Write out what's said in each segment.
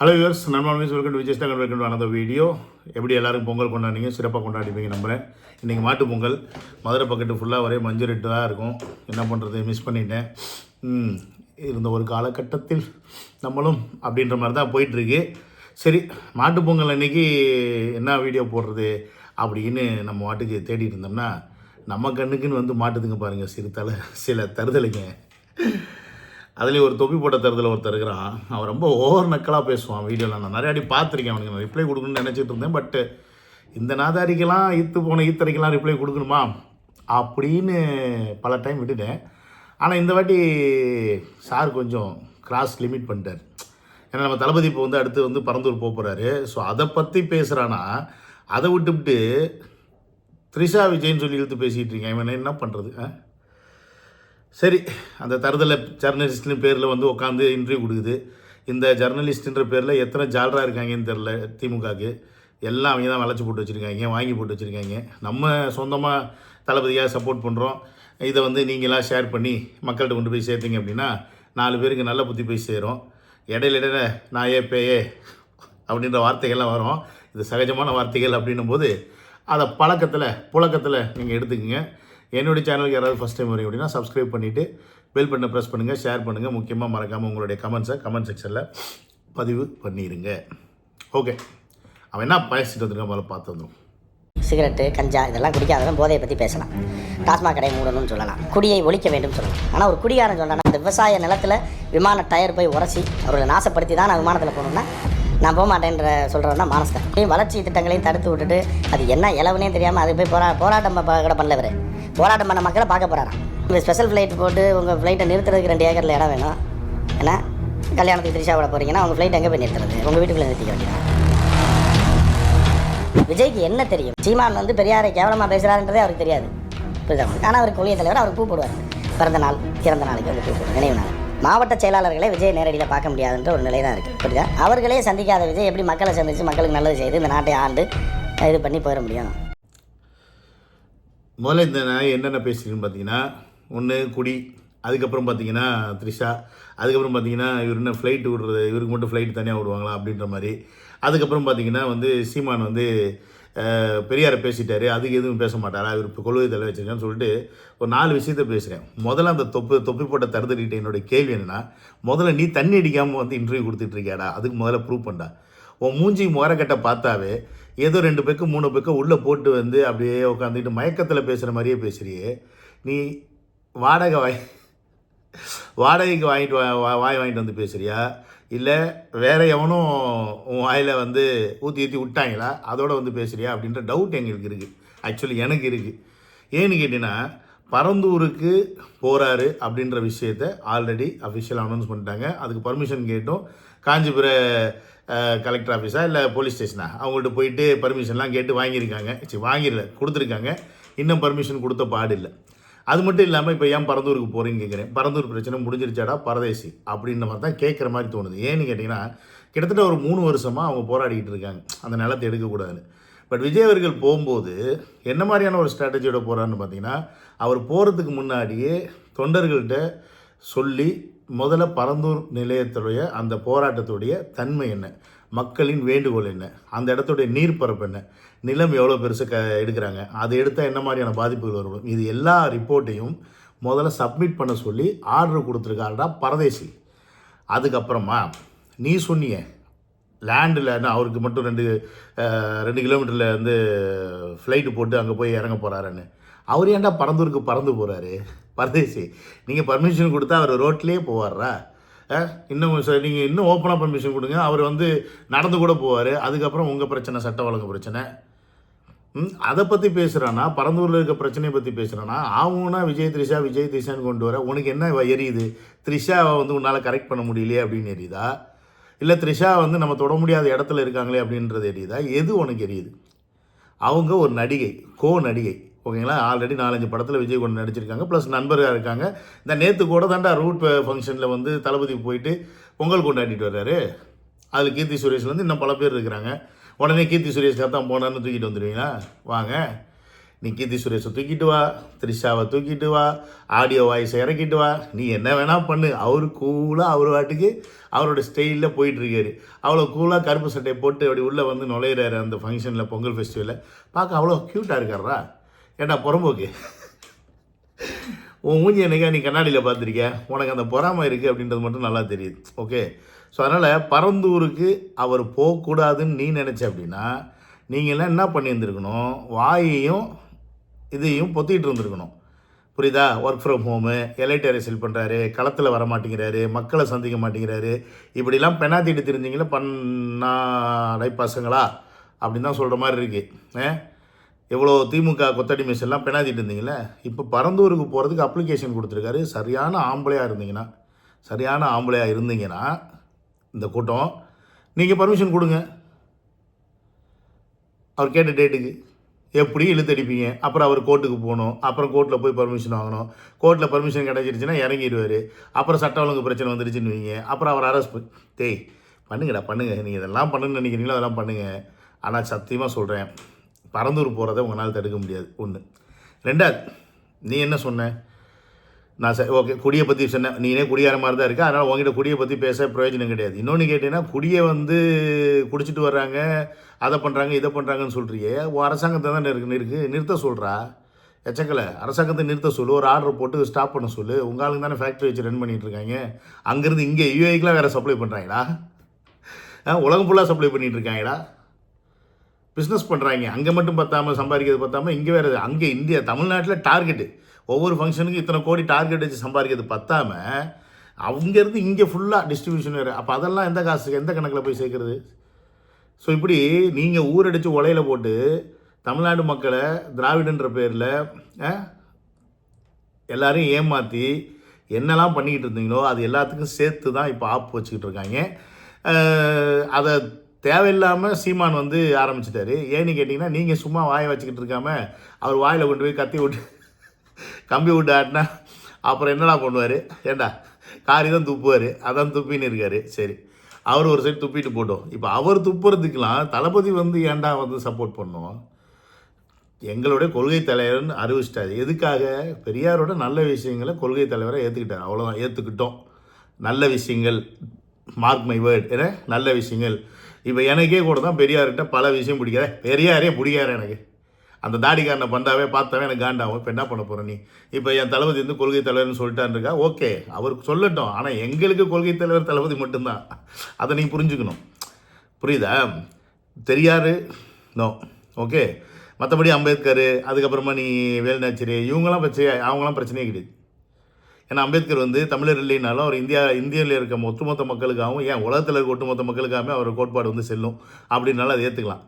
Hello yours நண்பன் welcome to Vijay Nagar welcome to video. எப்படி எல்லாரும் பொங்கல் கொண்டாடிங்க சிறப்பாக கொண்டாடிப்பீங்க நம்புகிறேன் இன்றைக்கி மாட்டு பொங்கல். மதுரை பக்கெட்டு ஃபுல்லாக ஒரே மஞ்சள் ரெட்டு தான் இருக்கும். என்ன பண்ணுறது மிஸ் பண்ணிட்டேன். இருந்த ஒரு காலகட்டத்தில் நம்மளும் அப்படின்ற மாதிரி தான் போயிட்டுருக்கு. சரி மாட்டு பொங்கல் அன்னைக்கு என்ன வீடியோ போடுறது அப்படின்னு நம்ம மாட்டுக்கு தேடிட்டு இருந்தோம்னா நம்ம கண்ணுக்குன்னு வந்து மாட்டுதுங்க பாருங்கள் சிறு தலை சில தருதலைங்க. அதுலேயும் ஒரு தொப்பி போட்ட தரத்தில் ஒருத்தர் இருக்கிறான். அவன் ரொம்ப ஓவர் நக்கலாக பேசுவான் வீடியோவில் நான் நிறைய அடி பார்த்துருக்கேன் அவனுக்கு. நான் ரிப்ளை கொடுக்கணும்னு நினச்சிட்டு இருந்தேன் பட்டு இந்த நாதாரிக்கெல்லாம் ஈத்து போன ஈத்தரைக்கெல்லாம் ரிப்ளை கொடுக்கணுமா? அப்படின்னு பல டைம் விட்டுட்டேன். ஆனால் இந்த வாட்டி சார் கொஞ்சம் கிராஸ் லிமிட் பண்ணிட்டார். ஏன்னா நம்ம தளபதி இப்போ வந்து அடுத்து வந்து பரந்தூர் போக போகிறாரு ஸோ அதை பற்றி பேசுகிறானா அதை விட்டுவிட்டு த்ரிஷா விஜய்ன்னு சொல்லி இழுத்து பேசிகிட்டு இருக்கேன். இவன் என்ன பண்ணுறது ஆ? சரி அந்த தருதலை ஜர்னலிஸ்ட்னு பேரில் வந்து உட்காந்து இன்டர்வியூ கொடுக்குது. இந்த ஜர்னலிஸ்ட்ன்ற பேரில் எத்தனை ஜாலராக இருக்காங்கன்னு தெரில திமுகவுக்கு எல்லாம் அவங்க தான் வளைச்சி போட்டு வச்சுருக்காங்க வாங்கி போட்டு வச்சுருக்காங்க. நம்ம சொந்தமாக தளபதியாக சப்போர்ட் பண்ணுறோம் இதை வந்து நீங்களாம் ஷேர் பண்ணி மக்கள்கிட்ட கொண்டு போய் சேர்த்தீங்க அப்படின்னா நாலு பேருக்கு நல்ல புத்தி போய் சேரும். இடையில இடையில நாயே பேயே அப்படின்ற வார்த்தைகள்லாம் வரும். இது சகஜமான வார்த்தைகள் அப்படின்னும் போது அதை பழக்கத்தில் புழக்கத்தில் நீங்கள் எடுத்துக்கங்க. என்னுடைய சேனலுக்கு யாராவது ஃபஸ்ட் டைம் வரீங்க அப்படின்னா சப்ஸ்கிரைப் பண்ணிவிட்டு பெல் பட்டனை ப்ரெஸ் பண்ணுங்கள் ஷேர் பண்ணுங்கள் முக்கியமாக மறக்காமல் உங்களுடைய கமெண்ட்ஸை கமெண்ட் செக்ஷனில் பதிவு பண்ணிடுங்க ஓகே அவன் என்ன பேசிட்டு வந்திருக்கான் முதல்ல பார்த்து வந்துடும் சிகரெட்டு கஞ்சா இதெல்லாம் குடிக்காதவன் போதையை பற்றி பேசலாம். டாஸ்மாக் கடை மூடணும்னு சொல்லலாம். குடியை ஒழிக்க வேண்டும் சொல்லலாம். ஆனால் ஒரு குடிகாரன் சொன்னா அந்த விவசாய நிலத்தில் விமான டயர் போய் உரசி அவர்களை நாசப்படுத்தி தான் நான் விமானத்தில் போகணும்னா நான் போக மாட்டேன்ற சொல்கிறவன் தான் மானஸ்தன். வளர்ச்சி திட்டங்களையும் தடுத்து விட்டுட்டு அது என்ன இலவனே தெரியாமல் அது போய் போரா போராட்டம் ப- கூட பண்ணல இவர். போராட்டம் பண்ண மக்களை பார்க்க போகிறாராம் இந்த ஸ்பெஷல் ஃப்ளைட் போட்டு உங்கள் ஃப்ளைட்டை நிறுத்துறதுக்கு ரெண்டு ஏக்கரில் இடம் வேணும். ஏன்னா கல்யாணத்துக்கு திரிஷாவோட போகிறீங்கன்னா உங்கள் ஃப்ளைட் எங்கே போய் நிறுத்துறது? உங்கள் வீட்டுக்குள்ளே நிறுத்திக்க வேண்டியதான் விஜய்க்கு என்ன தெரியும்? சீமான் வந்து பெரியாரை கேவலமாக பேசுகிறாருன்றதே அவருக்கு தெரியாது. புரியுதா ஆனால் அவர் கொள்கை தலைவர் அவர் பூ போடுவார் பிறந்த நாள் இறந்த நாளைக்கு வந்து பூ போடுவார் நினைவு நாள். மாவட்ட செயலாளர்களே விஜய் நேரடியில் பார்க்க முடியாதுன்ற ஒரு நிலை தான் இருக்குது புரியுதா? அவர்களே சந்திக்காத விஜய் எப்படி மக்களை சந்தித்து மக்களுக்கு நல்லது செய்து இந்த நாட்டை ஆண்டு இது பண்ணி போயிட முடியும். முதல்ல இந்த என்னென்ன பேசிருக்குன்னு பார்த்தீங்கன்னா ஒன்று குடி அதுக்கப்புறம் பார்த்தீங்கன்னா த்ரிஷா அதுக்கப்புறம் பார்த்தீங்கன்னா இவர் என்ன ஃப்ளைட்டு விடுறது இவருக்கு மட்டும் ஃப்ளைட் தனியாக விடுவாங்களா அப்படின்ற மாதிரி. அதுக்கப்புறம் பார்த்தீங்கன்னா வந்து சீமான் வந்து பெரியாரை பேசிட்டாரு. அதுக்கு எதுவும் பேச மாட்டாரா? இவர் இப்போ கொள்கை தலை வச்சிருக்கான்னு சொல்லிட்டு ஒரு நாலு விஷயத்த பேசுகிறேன் முதல்ல அந்த தொப்பு தொப்பி போட்ட தருதலிட்ட என்னோட கேள்வி என்னென்னா முதல்ல நீ தண்ணி அடிக்காமல் வந்து இன்டர்வியூ கொடுத்துட்டு இருக்கியாடா? அதுக்கு முதல்ல ப்ரூவ் பண்ணா உன் மூஞ்சி முகரக்கட்டை பார்த்தாவே ஏதோ ரெண்டு பேக்கு மூணு பேக்கு உள்ளே போட்டு வந்து அப்படியே உட்காந்துக்கிட்டு மயக்கத்தில் பேசுகிற மாதிரியே பேசுறியே. நீ வாடகை வாய் வாடகைக்கு வாங்கிட்டு வா வா- வாய் வாங்கிட்டு வந்து பேசுறியா? இல்லை வேற எவனும் உன் வாயில் வந்து ஊற்றி ஊற்றி விட்டாங்களா? அதோடு வந்து பேசுகிறியா அப்படின்ற டவுட் எங்களுக்கு இருக்குது ஆக்சுவலி எனக்கு இருக்குது ஏன்னு கேட்டிங்கன்னா பரந்தூருக்கு போகிறாரு அப்படின்ற விஷயத்த ஆல்ரெடி அஃபிஷியல் அனௌன்ஸ் பண்ணிட்டாங்க. அதுக்கு பர்மிஷன் கேட்டோம். காஞ்சிபுர கலெக்டர் ஆஃபீஸா இல்லை போலீஸ் ஸ்டேஷனா அவங்கள்ட்ட போயிட்டு பர்மிஷன்லாம் கேட்டு வாங்கியிருக்காங்க. சரி வாங்கிடல கொடுத்துருக்காங்க. இன்னும் பர்மிஷன் கொடுத்த பாடு இல்லை. அது மட்டும் இல்லாமல் இப்போ ஏன் பரந்தூருக்கு போகிறீங்க கேட்குறேன் பரந்தூர் பிரச்சனை முடிஞ்சிருச்சாடா பரதேசி அப்படின்ற மாதிரி தான் கேட்குற மாதிரி தோணுது. ஏன்னு கேட்டிங்கன்னா கிட்டத்தட்ட ஒரு மூணு வருஷமாக அவங்க போராடிக்கிட்டு இருக்காங்க. அந்த நிலத்தை எடுக்கக்கூடாதுன்னு பட் விஜய் அவர்கள் போகும்போது என்ன மாதிரியான ஒரு ஸ்ட்ராட்டஜியோட போகிறான்னு பார்த்தீங்கன்னா அவர் போகிறதுக்கு முன்னாடியே தொண்டர்கள்ட்ட சொல்லி முதல்ல பரந்தூர் நிலையத்துடைய அந்த போராட்டத்துடைய தன்மை என்ன? மக்களின் வேண்டுகோள் என்ன? அந்த இடத்துடைய நீர்ப்பரப்பு என்ன? நிலம் எவ்வளோ பெருசு க எடுக்கிறாங்க? அதை எடுத்தால் என்ன மாதிரியான பாதிப்புகள் வரும்? இது எல்லா ரிப்போர்ட்டையும் முதல்ல சப்மிட் பண்ண சொல்லி ஆர்டர் கொடுத்துருக்காருடா பரதேசி. அதுக்கப்புறமா நீ சொன்னிய லேண்டில் அவருக்கு மட்டும் ரெண்டு ரெண்டு கிலோமீட்டரில் வந்து ஃப்ளைட்டு போட்டு அங்கே போய் இறங்க போகிறாருன்னு அவர் ஏன்டா பறந்தூருக்கு பறந்து போகிறாரு பரதேசி நீங்கள் பர்மிஷன் கொடுத்தா அவர் ரோட்லேயே போவார்ரா? இன்னும் சார் நீங்கள் இன்னும் ஓப்பனாக பர்மிஷன் கொடுங்க. அவர் வந்து நடந்து கூட போவார். அதுக்கப்புறம் உங்கள் பிரச்சனை சட்ட ஒழுங்கு பிரச்சனை. அதை பற்றி பேசுகிறானா பரந்தூரில் இருக்க பிரச்சனையை பற்றி பேசுகிறானா அவங்கன்னா விஜய் த்ரிஷா விஜய் த்ரிஷான்னு கொண்டு வர. உனக்கு என்ன எரியுது? த்ரிஷாவை வந்து உன்னால் கரெக்ட் பண்ண முடியலையே அப்படின்னு எரியுதா? இல்லை த்ரிஷா வந்து நம்ம தொட முடியாத இடத்துல இருக்காங்களே அப்படின்றது எரியுதா? எது உனக்கு எரியுது? அவங்க ஒரு நடிகை கோ நடிகை. ஓகேங்களா? ஆல்ரெடி நாலஞ்சு படத்தில் விஜய் கொண்டு நடிச்சிருக்காங்க. ப்ளஸ் நண்பராக இருக்காங்க. இந்த நேற்று கூட தாண்டா ரூட் ஃபங்க்ஷனில் வந்து தளபதி போயிட்டு பொங்கல் கொண்டாடிட்டு வர்றாரு. அதில் கீர்த்தி சுரேஷ்லேருந்து இன்னும் பல பேர் இருக்கிறாங்க. உடனே கீர்த்தி சுரேஷ்காக தான் போனான்னு தூக்கிட்டு வந்துடுவீங்களா வாங்க. நீ கீர்த்தி சுரேஷை தூக்கிட்டு வா த்ரிஷாவை தூக்கிட்டு வா ஆடியோ வாய்ஸை இறக்கிட்டு வா. நீ என்ன வேணால் பண்ணு. அவர் கூலாக அவர் வாட்டுக்கு அவரோட ஸ்டைலில் போயிட்டுருக்காரு அவ்வளோ கூலாக கருப்பு சட்டையை போட்டு அப்படி உள்ளே வந்து நுழையிறாரு அந்த ஃபங்க்ஷனில் பொங்கல் ஃபெஸ்டிவலில் பார்க்க அவ்வளோ க்யூட்டாக இருக்காரா ஏண்டா புறம்போக்கு? உன் மூஞ்சி என்னைக்கா நீ கண்ணாடியில் பார்த்துருக்க? உனக்கு அந்த பொறாமை இருக்குது அப்படின்றது மட்டும் நல்லா தெரியுது. ஓகே ஸோ அதனால் பரந்தூருக்கு அவர் போகக்கூடாதுன்னு நீ நினச்ச அப்படின்னா நீங்களாம் என்ன பண்ணியிருந்துருக்கணும்? வாயையும் இதையும் பொத்திக்கிட்டு இருந்திருக்கணும். புரியுதா? ஒர்க் ஃப்ரம் ஹோமு எலைட் அரசியல் பண்ணுறாரு களத்தில் வர மாட்டேங்கிறாரு மக்களை சந்திக்க மாட்டேங்கிறாரு. இப்படிலாம் பெனாத்திட்டு தெரிஞ்சிங்களா பண்ணாடை பசங்களா? அப்படின்னு தான் சொல்கிற மாதிரி இருக்குது eh? எவ்வளோ திமுக கொத்தடி மிஸ் எல்லாம் பெனாத்திட்டு இருந்தீங்களே இப்போ பரந்தூருக்கு போகிறதுக்கு அப்ளிகேஷன் கொடுத்துருக்காரு. சரியான ஆம்பளையாக இருந்தீங்கன்னா சரியான ஆம்பளையாக இருந்தீங்கன்னா இந்த கூட்டம் நீங்கள் பர்மிஷன் கொடுங்க. அவர் கேட்ட டேட்டுக்கு எப்படி இழுத்தடிப்பீங்க? அப்புறம் அவர் கோர்ட்டுக்கு போகணும். அப்புறம் கோர்ட்டில் போய் பர்மிஷன் வாங்கணும். கோர்ட்டில் பர்மிஷன் கிடச்சிருச்சுன்னா இறங்கிடுவார். அப்புறம் சட்ட ஒழுங்கு பிரச்சனை வந்துருச்சுன்னு வைங்க. அப்புறம் அவர் அரெஸ்ட் தேய் பண்ணுங்கடா பண்ணுங்க. நீங்கள் இதெல்லாம் பண்ணுன்னு நினைக்கிறீங்களோ அதெல்லாம் பண்ணுங்கள் ஆனால் சத்தியமாக சொல்கிறேன் பரந்தூர் போகிறத உங்களால் தடுக்க முடியாது. ஒன்று ரெண்டாவது நீ என்ன சொன்ன? நான் சரி ஓகே குடியை பற்றி சொன்னேன் நீனே குடியார மாதிரி தான் இருக்க அதனால் உங்ககிட்ட குடியை பற்றி பேச பிரயோஜனம் கிடையாது. இன்னொன்று கேட்டீங்கன்னா குடியை வந்து குடிச்சிட்டு வர்றாங்க அதை பண்ணுறாங்க இதை பண்ணுறாங்கன்னு சொல்கிறியே அரசாங்கத்தை தான் இருக்கு இருக்கு நிறுத்த சொல்கிறா எச்சக்கலை அரசாங்கத்தை நிறுத்த சொல்லு ஒரு ஆர்டர் போட்டு ஸ்டாப் பண்ண சொல்லு. உங்கள் தானே ஃபேக்ட்ரி வச்சு ரன் பண்ணிகிட்டு இருக்காங்க. அங்கேருந்து இங்கே யூஏக்கெலாம் வேறு சப்ளை பண்ணுறாங்களா உலகம் ஃபுல்லாக சப்ளை பண்ணிகிட்டு இருக்காங்களா? பிஸ்னஸ் பண்ணுறாங்க அங்கே மட்டும் பார்த்தாமல் சம்பாதிக்கிறது பார்த்தாமல் இங்கே வேறு அங்கே இந்தியா தமிழ்நாட்டில் டார்கெட்டு ஒவ்வொரு ஃபங்க்ஷனுக்கும் இத்தனை கோடி டார்கெட் வச்சு சம்பாதிக்கிறது பத்தாம அங்கேருந்து இங்கே ஃபுல்லாக டிஸ்ட்ரிபியூஷன் வேறு. அப்போ அதெல்லாம் எந்த காசுக்கு எந்த கணக்கில் போய் சேர்க்குறது? ஸோ இப்படி நீங்கள் ஊரடிச்சு உலையில் போட்டு தமிழ்நாடு மக்களை திராவிடன்ற பேரில் எல்லாரையும் ஏமாற்றி என்னெல்லாம் பண்ணிக்கிட்டு இருந்தீங்களோ அது எல்லாத்துக்கும் சேர்த்து தான் இப்போ ஆப் வச்சுக்கிட்டு இருக்காங்க. அதை தேவையில்லாமல் சீமான் வந்து ஆரம்பிச்சிட்டாரு. ஏன்னு கேட்டிங்கன்னா நீங்கள் சும்மா வாயை வச்சுக்கிட்டு இருக்காம அவர் வாயில் கொண்டு போய் கத்தி விட்டு கம்பி விட்டு ஆட்டினா அப்புறம் என்னடா பண்ணுவார்? ஏண்டா? காரி தான் துப்புவார். அதான் துப்பின்னு இருக்காரு. சரி. அவர் ஒரு சைடு துப்பிட்டு போட்டோம். இப்போ அவர் துப்புறதுக்கெலாம் தளபதி வந்து ஏன்டா வந்து சப்போர்ட் பண்ணோம்? எங்களுடைய கொள்கை தலைவர்னு அறிவிச்சிட்டாரு. எதுக்காக? பெரியாரோட நல்ல விஷயங்களை கொள்கை தலைவரை ஏற்றுக்கிட்டார் அவ்வளோதான் ஏற்றுக்கிட்டோம் நல்ல விஷயங்கள். மார்க் மை வேர்ட் ஏன்னா நல்ல விஷயங்கள். இப்போ எனக்கே கூட தான் பெரியார்கிட்ட பல விஷயம் பிடிக்காத. பெரியாரே பிடிக்காரு எனக்கு. அந்த தாடிக்காரனை பண்ணாவே பார்த்தாவே எனக்கு காண்டாகும் இப்போ என்ன பண்ண போகிற நீ? இப்போ என் தளபதி வந்து கொள்கை தலைவர்னு சொல்லிட்டான்ருக்கா ஓகே. அவருக்கு சொல்லட்டும். ஆனால் எங்களுக்கு கொள்கை தலைவர் தளபதி மட்டும்தான். அதை நீ புரிஞ்சுக்கணும். புரியுதா? தெரியாரு நோ ஓகே மற்றபடி அம்பேத்கர் அதுக்கப்புறமா நீ வேலுநாச்சிரி இவங்களாம் பிரச்சனை அவங்களாம் பிரச்சனையே கிடையாது. ஏன்னா அம்பேத்கர் வந்து தமிழர் இல்லைனாலும் அவர் இந்தியா இந்தியாவில் இருக்க ஒட்டுமொத்த மக்களுக்காகவும் ஏன் உலகத்தில் இருக்க ஒட்டுமொத்த மக்களுக்காகவே அவர் கோட்பாடு வந்து செல்லும் அப்படின்னாலும் அதை ஏற்றுக்கலாம்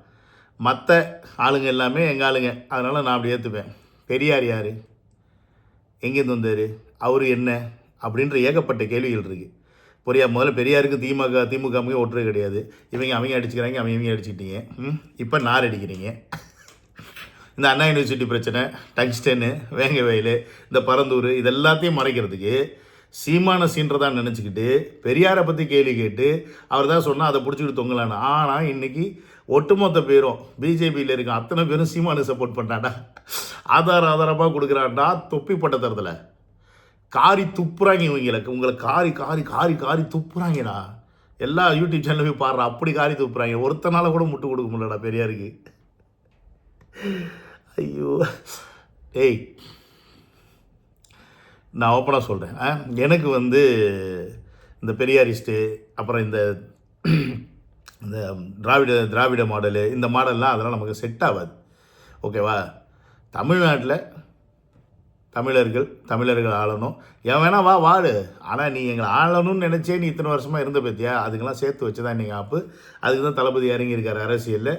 மற்ற ஆளுங்க எல்லாமே எங்கள் ஆளுங்க. அதனால் நான் அப்படி ஏற்றுப்பேன் பெரியார் யார்? எங்கேருந்து வந்தார்? அவர் என்ன? அப்படின்ற ஏகப்பட்ட கேள்விகள் இருக்குது புரியா முதல்ல பெரியாருக்கு திமுக திமுகவுக்கு ஒட்டுறது கிடையாது. இவங்க அவங்க அடிச்சுக்கிறாங்க அவங்க இவங்க அடிச்சுக்கிட்டீங்க. ம்? இப்போ நார் அடிக்கிறீங்க. இந்த அண்ணா யூனிவர்சிட்டி பிரச்சனை டங்ஸ்டனு வேங்க வயல் இந்த பரந்தூர் இது எல்லாத்தையும் மறைக்கிறதுக்கு சீமான சீன்றதான் நினச்சிக்கிட்டு பெரியாரை பற்றி கேள்வி கேட்டு அவர் தான் சொன்னால் அதை பிடிச்சிக்கிட்டு தொங்கலான்னு. ஆனால் இன்றைக்கி ஒட்டுமொத்த பேரும் பிஜேபியில் இருக்க அத்தனை பேரும் சீமானு சப்போர்ட் பண்ணாடா ஆதார ஆதாரமாக கொடுக்குறாண்டா தொப்பி பட்டத்தரத்தில் காரி துப்புறாங்க இவங்களுக்கு உங்களை காரி காரி காரி காரி துப்புறாங்கடா. எல்லா யூடியூப் சேனலும் போய் பாடுறா அப்படி காரி துப்புறாங்க. ஒருத்தனால கூட முட்டு கொடுக்க முடியலடா பெரியாருக்கு. ஐயோ. டேய் நான் ஓப்பனாக சொல்கிறேன் எனக்கு வந்து இந்த பெரியாரிஸ்ட்டு அப்புறம் இந்த இந்த திராவிட திராவிட மாடலு இந்த மாடல்லாம் அதெல்லாம் நமக்கு செட் ஆகாது. ஓகேவா தமிழ்நாட்டில் தமிழர்கள் தமிழர்கள் ஆளணும். என் வேணா வா வாடு. ஆனால் நீ எங்களை ஆளணும்னு நினச்சே நீ இத்தனை வருஷமாக இருந்த பத்தியா? அதுக்கெல்லாம் சேர்த்து வச்சு தான் நீங்கள் ஆப்பு. அதுக்கு தான் தளபதி இறங்கியிருக்கார் அரசியலில்.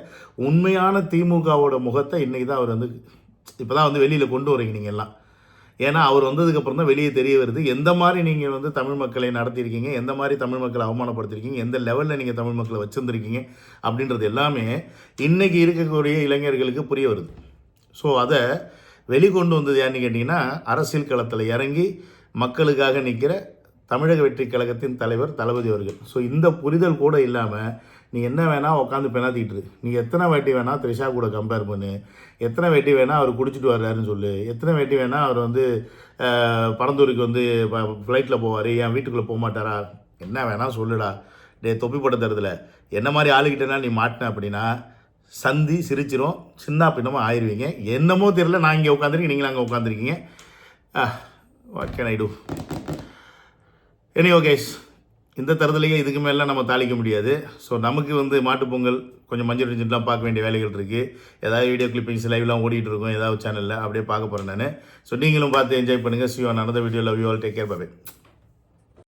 உண்மையான திமுகவோட முகத்தை இன்றைக்கி தான் அவர் வந்து இப்போ தான் வந்து வெளியில் கொண்டு வரீங்க நீங்கள் எல்லாம். ஏன்னா அவர் வந்ததுக்கப்புறம் தான் வெளியே தெரிய வருது. எந்த மாதிரி நீங்கள் வந்து தமிழ் மக்களை நடத்தியிருக்கீங்க? எந்த மாதிரி தமிழ் மக்களை அவமானப்படுத்திருக்கீங்க? எந்த லெவலில் நீங்கள் தமிழ் மக்களை வச்சுருந்துருக்கீங்க? அப்படின்றது எல்லாமே இன்றைக்கி இருக்கக்கூடிய இளைஞர்களுக்கு புரிய வருது. ஸோ அதை வெளிக்கொண்டு வந்தது யாருன்னு கேட்டிங்கன்னா அரசியல் களத்தில் இறங்கி மக்களுக்காக நிற்கிற தமிழக வெற்றி கழகத்தின் தலைவர் தளபதி அவர்கள். ஸோ இந்த புரிதல் கூட இல்லாமல் நீ என்ன வேணால் உட்காந்து பெணாத்திட்டுரு நீ எத்தனை வாட்டி வேணால் த்ரிஷா கூட கம்பேர் பண்ணு. எத்தனை வாட்டி வேணால் அவர் குடிச்சிட்டு வர்றாருன்னு சொல்லு. எத்தனை வாட்டி வேணால் அவர் வந்து பரந்தூருக்கு வந்து ஃப்ளைட்டில் போவார். என் வீட்டுக்குள்ளே போக மாட்டாரா? என்ன வேணால் சொல்லுடா. டே தொப்பி படத்துறதுல என்ன மாதிரி ஆளுகிட்டனா நீ மாட்டின அப்படின்னா சந்தி சிரிச்சிரும் சின்ன பின்னமாக ஆயிடுவீங்க என்னமோ தெரியல நான் இங்கே உட்காந்துருக்கேன் நீங்களும் அங்கே உட்காந்துருக்கீங்க what can I do any okays இந்த தரத்துலேயே இதுக்கு மேலே நம்ம தாளிக்க முடியாது. ஸோ நமக்கு வந்து மாட்டுப் பொங்கல் கொஞ்சம் மஞ்சள் டிஞ்செலாம் பார்க்க வேண்டிய வேலைகள் இருக்குது ஏதாவது வீடியோ கிளிப்பிங்ஸ் லைவ்லாம் ஓடிட்டு இருக்கும். ஏதாவது சேனலில் அப்படியே பார்க்க போகிறேன் நான். ஸோ நீங்களும் பார்த்து என்ஜாய் பண்ணுங்கள் சிவன் நடந்த video love you all take care bye